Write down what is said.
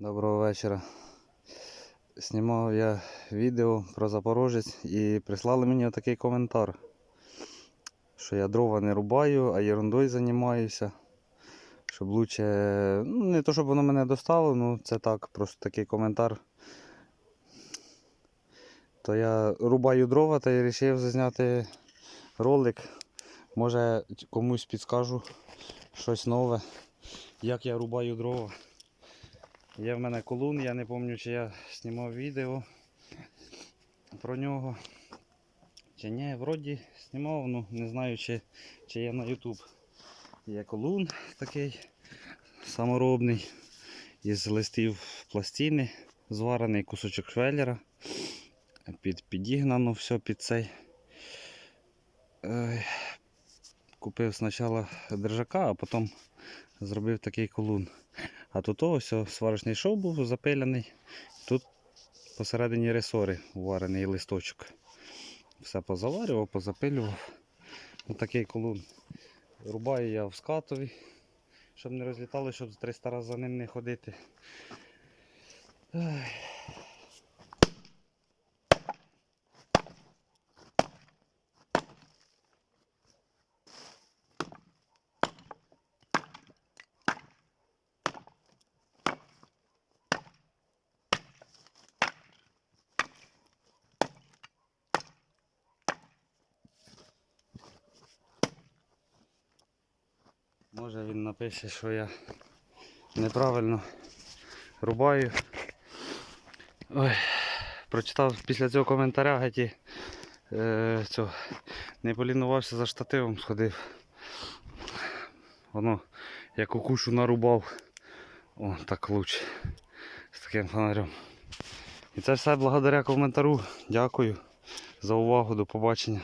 Доброго вечора. Знімав я відео про Запорожець і прислали мені такий коментар, що я дрова не рубаю, а ерундою займаюся. Щоб лучше, ну не то, щоб воно мене достало, ну це так, просто такий коментар. То я рубаю дрова та й вирішив зняти ролик. Може комусь підскажу щось нове, як я рубаю дрова. Є в мене колун, я не пам'ятаю, чи я знімав відео про нього. Чи ні, вроді знімав, ну не знаю, чи, чи є на YouTube. Є колун такий саморобний із листів пластини, зварений кусочок швеллера. Під, підігнано все під цей. Купив спочатку держака, а потім зробив такий колун. А тут ось сварочний шов був запиляний. Тут посередині ресори варений листочок. Все позаварював, позапилював. Ось такий колун. Рубаю я в скатові, щоб не розлітали, щоб 300 разів за ним не ходити. Ай. Може він напише, що я неправильно рубаю. Ой, прочитав після цього коментаря геті е, не полінувався за штативом, сходив. Воно як укушу нарубав. О, так лучше. З таким фонарем. І це все благодаря коментарю. Дякую за увагу, до побачення.